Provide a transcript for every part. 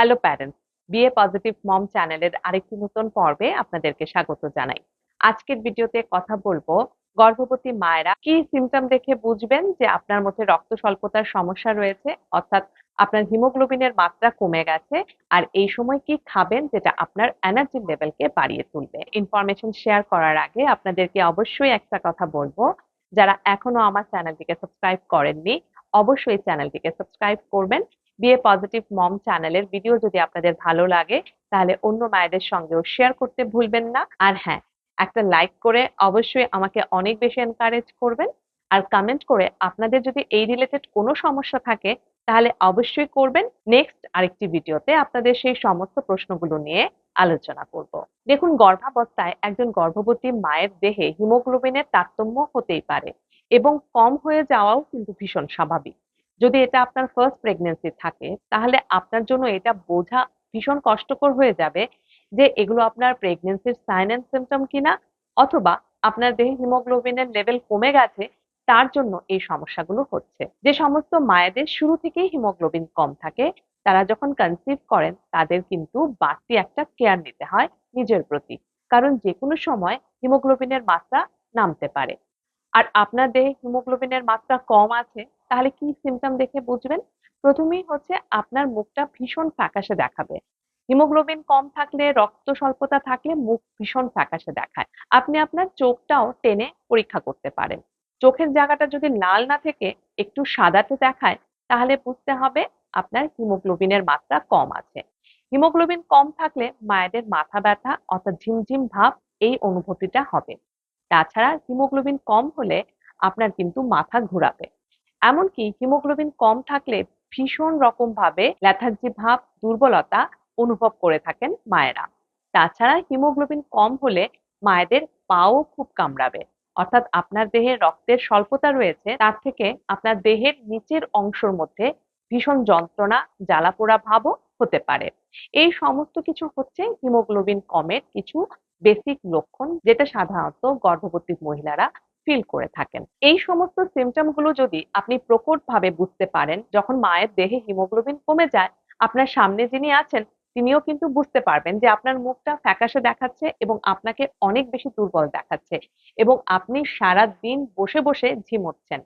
Hello parents be a positive mom চ্যানেলের আরেকটি নতুন পর্বে আপনাদেরকে স্বাগত জানাই। আজকের ভিডিওতে কথা বলব গর্ভবতী মায়েরা কি সিমটম দেখে বুঝবেন যে আপনার মধ্যে রক্ত স্বল্পতার সমস্যা রয়েছে, অর্থাৎ আপনার হিমোগ্লোবিনের মাত্রা কমে গেছে, আর এই সময় কি খাবেন যেটা আপনার এনার্জি লেভেলকে বাড়িয়ে তুলবে? ইনফরমেশন শেয়ার করার আগে আপনাদেরকে অবশ্যই একটা কথা বলব, যারা এখনও আমার চ্যানেলটিকে সাবস্ক্রাইব করেননি, অবশ্যই চ্যানেলটিকে সাবস্ক্রাইব করবেন বিয়ে পজিটিভ মম চ্যানেলের ভিডিও যদি আপনাদের ভালো লাগে, তাহলে অন্য মায়েদের সঙ্গেও শেয়ার করতে ভুলবেন না। আর হ্যাঁ একটা লাইক করে অবশ্যই আমাকে অনেক বেশি এনকারেজ করবেন। আর কমেন্ট করে আপনাদের যদি এই রিলেটেড কোনো সমস্যা থাকে, তাহলে অবশ্যই করবেন। নেক্সট আরেকটি ভিডিওতে আপনাদের সেই সমস্ত প্রশ্নগুলো নিয়ে আলোচনা করব। দেখুন, গর্ভাবস্থায় একজন গর্ভবতী মায়ের দেহে হিমোগ্লোবিনের তারতম্য হতেই পারে এবং কম হয়ে যাওয়াও কিন্তু ভীষণ স্বাভাবিক। যদি এটা আপনার ফার্স্ট প্রেগনেন্সি থাকে, তাহলে আপনার জন্য এটা বোঝা ভীষণ কষ্টকর হয়ে যাবে যে এগুলো আপনার প্রেগনেন্সির সাইন অ্যান্ড সিমটম কিনা অথবা আপনার দেহে হিমোগ্লোবিনের লেভেল কমে গেছে, তার জন্য এই সমস্যাগুলো হচ্ছে। যে সমস্ত মায়েদের শুরু থেকেই হিমোগ্লোবিন কম থাকে, তারা যখন কনসিভ করেন, তাদের কিন্তু বাড়তি একটা কেয়ার নিতে হয় নিজের প্রতি। কারণ যে কোনো সময় হিমোগ্লোবিনের মাত্রা নামতে পারে। আর আপনার দেহে হিমোগ্লোবিনের মাত্রা কম আছে তাহলে কি সিমটম দেখে বুঝবেন? প্রথমেই হচ্ছে আপনার মুখটা ভীষণ ফ্যাকাশে দেখাবে। হিমোগ্লোবিন কম থাকলে, রক্ত স্বল্পতা থাকলে মুখ ভীষণ ফ্যাকাশে দেখায়। আপনি আপনার চোখটাও টেনে পরীক্ষা করতে পারেন। চোখের জায়গাটা যদি লাল না থেকে একটু সাদাতে দেখায়, তাহলে বুঝতে হবে আপনার হিমোগ্লোবিনের মাত্রা কম আছে। হিমোগ্লোবিন কম থাকলে মায়েদের মাথা ব্যথা অর্থাৎ ঝিমঝিম ভাব এই অনুভূতিটা হবে। তাছাড়া হিমোগ্লোবিন কম হলে আপনার কিন্তু মাথা ঘোরাবে। এমনকি হিমোগ্লোবিন কম থাকলে ভীষণ রকম ভাবে ল্যাথার্জি ভাব, দুর্বলতা অনুভব করে থাকেন মায়েরা। তাছাড়া হিমোগ্লোবিন কম হলে মায়েদের পাও খুব কামড়াবে। অর্থাৎ আপনার দেহে রক্তের স্বল্পতা রয়েছে, তার থেকে আপনার দেহের নিচের অংশের মধ্যে ভীষণ যন্ত্রণা জ্বালা পোড়া ভাবও হতে পারে। এই সমস্ত কিছু হচ্ছে হিমোগ্লোবিন কমের কিছু বেসিক লক্ষণ, যেটা সাধারণত গর্ভবতী মহিলারা ফিল করে থাকেন। এই সমস্ত সিমটমগুলো যদি আপনি প্রকট ভাবে বুঝতে পারেন, যখন মায়ের দেহে হিমোগ্লোবিন কমে যায়, আপনার সামনে যিনি আছেন, তিনিও কিন্তু বুঝতে পারবেন যে আপনার মুখটা ফ্যাকাশে দেখাচ্ছে এবং আপনাকে অনেক বেশি দুর্বল দেখাচ্ছে এবং আপনি সারা দিন বসে বসে ঝিমোচ্ছেন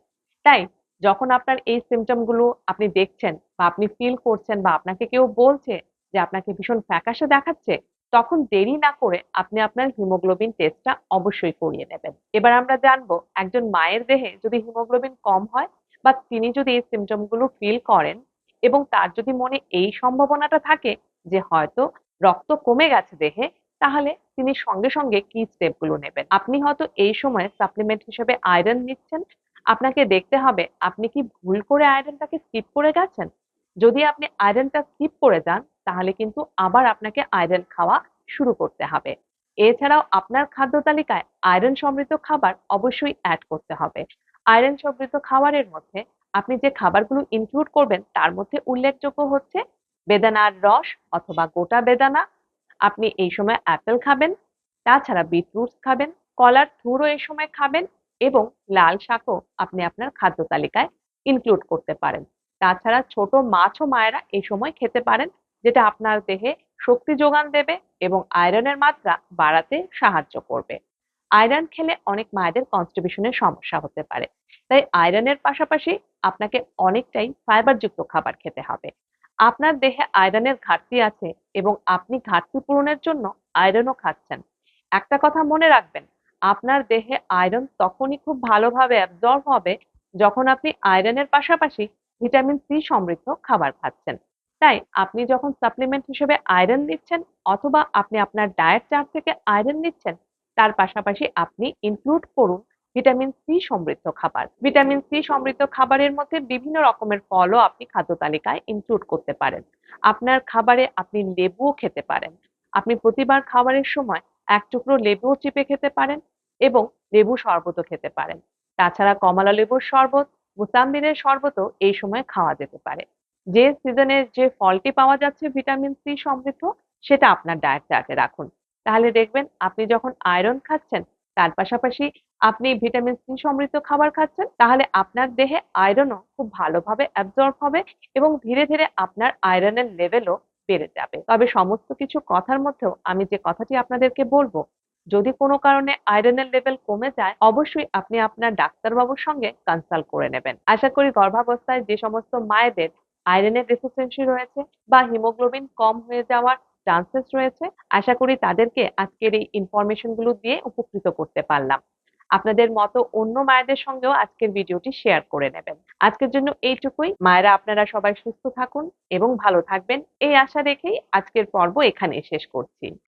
তাই যখন আপনার এই সিমটমগুলো আপনি দেখছেন বা আপনি ফিল করছেন বা আপনাকে কেউ বলছে যে আপনাকে ভীষণ ফ্যাকাশে দেখাচ্ছে তখন দেরি না করে আপনি আপনার হিমোগ্লোবিন টেস্টটা অবশ্যই করিয়ে নেবেন। এবার আমরা জানব, একজন মায়ের দেহে যদি হিমোগ্লোবিন কম হয় বা তিনি যদি এই সিমটমগুলো ফিল করেন এবং তার যদি মনে এই সম্ভাবনাটা থাকে যে হয়তো রক্ত কমে গেছে দেহে, তাহলে তিনি সঙ্গে সঙ্গে কি স্টেপগুলো নেবেন? আপনি হয়তো এই সময় সাপ্লিমেন্ট হিসেবে আয়রন নিচ্ছেন। আপনাকে দেখতে হবে, আপনি কি ভুল করে আয়রনটাকে স্কিপ করে গেছেন? যদি আপনি আয়রনটা স্কিপ করে যান তাহলে কিন্তু আবার আপনাকে আয়রন খাওয়া শুরু করতে হবে। এছাড়াও আপনার খাদ্য তালিকায় আয়রন সমৃদ্ধ খাবার অবশ্যই অ্যাড করতে হবে। আয়রন সমৃদ্ধ খাবারের মধ্যে আপনি যে খাবারগুলো ইনক্লুড করবেন, তার মধ্যে উল্লেখযোগ্য হচ্ছে বেদানার রস অথবা গোটা বেদানা। আপনি এই সময় অ্যাপেল খাবেন, তাছাড়া বিটরুটস খাবেন, কলার থুরও এই সময় খাবেন এবং লাল শাকও আপনি আপনার খাদ্য তালিকায় ইনক্লুড করতে পারেন। তাছাড়া ছোট মাছও মায়েরা এই সময় খেতে পারেন। যেটা আপনার দেহে শক্তি যোগান দেবে এবং আয়রনের মাত্রা বাড়াতে সাহায্য করবে। আয়রন খেলে অনেক মায়েদের কনস্টিবিউশনের সমস্যা হতে পারে। তাই আয়রনের পাশাপাশি আপনাকে অনেকটাই ফাইবারযুক্ত খাবার খেতে হবে। আপনার দেহে আয়রনের ঘাটতি আছে এবং আপনি ঘাটতি পূরণের জন্য আয়রনও খাচ্ছেন। একটা কথা মনে রাখবেন, আপনার দেহে আয়রন তখনই খুব ভালোভাবে অ্যাবজর্ব হবে যখন আপনি আয়রনের পাশাপাশি ভিটামিন সি সমৃদ্ধ খাবার খাচ্ছেন। তাই আপনি যখন সাপ্লিমেন্ট হিসেবে আয়রন নিচ্ছেন অথবা আপনি আপনার ডায়েট চার্ট থেকে আয়রন নিচ্ছেন, তার পাশাপাশি আপনি ইনক্লুড করুন ভিটামিন সি সমৃদ্ধ খাবার। ভিটামিন সি সমৃদ্ধ খাবারের মধ্যে বিভিন্ন রকমের ফলও আপনি খাদ্য তালিকায় ইনক্লুড করতে পারেন। আপনার খাবারে আপনি লেবুও খেতে পারেন। আপনি প্রতিবার খাবারের সময় এক টুকরো লেবুও চিপে খেতে পারেন এবং লেবু শরবতও খেতে পারেন। তাছাড়া কমলা লেবুর শরবত, মুসাম্বিরের শরবতও এই সময় খাওয়া যেতে পারে। যে সিজনে যে ফলটি পাওয়া যাচ্ছে ভিটামিন সি সমৃদ্ধ, সেটা আপনার ডায়েট চার্টে রাখুন। তাহলে দেখবেন আপনি যখন আয়রন খাচ্ছেন, তার পাশাপাশি আপনি ভিটামিন সি সমৃদ্ধ খাবার খাচ্ছেন, তাহলে আপনার দেহে আয়রনও খুব ভালোভাবে অ্যাবজর্ব হবে এবং ধীরে ধীরে আপনার আয়রনের লেভেলও বেড়ে যাবে। তবে সমস্ত কিছু কথার মধ্যেও আমি যে কথাটি আপনাদেরকে বলব, যদি কোনো কারণে আয়রনের লেভেল কমে যায়, অবশ্যই আপনি আপনার ডাক্তারবাবুর সঙ্গে কনসাল্ট করে নেবেন। আশা করি গর্ভাবস্থায় যে সমস্ত মায়েদের আয়রনের ডেফিসিয়েন্সি রয়েছে বা হিমোগ্লোবিন কম হয়ে যাওয়ার চান্সেস রয়েছে। আশা করি তাদেরকে আজকের এই ইনফরমেশনগুলো দিয়ে উপকৃত করতে পারলাম। আপনাদের মতো অন্য মায়েদের সঙ্গেও আজকের ভিডিওটি শেয়ার করে নেবেন। আজকের জন্য এইটুকুই। মায়েরা, আপনারা সবাই সুস্থ থাকুন এবং ভালো থাকবেন। এই আশা রেখেই আজকের পর্ব এখানে শেষ করছি।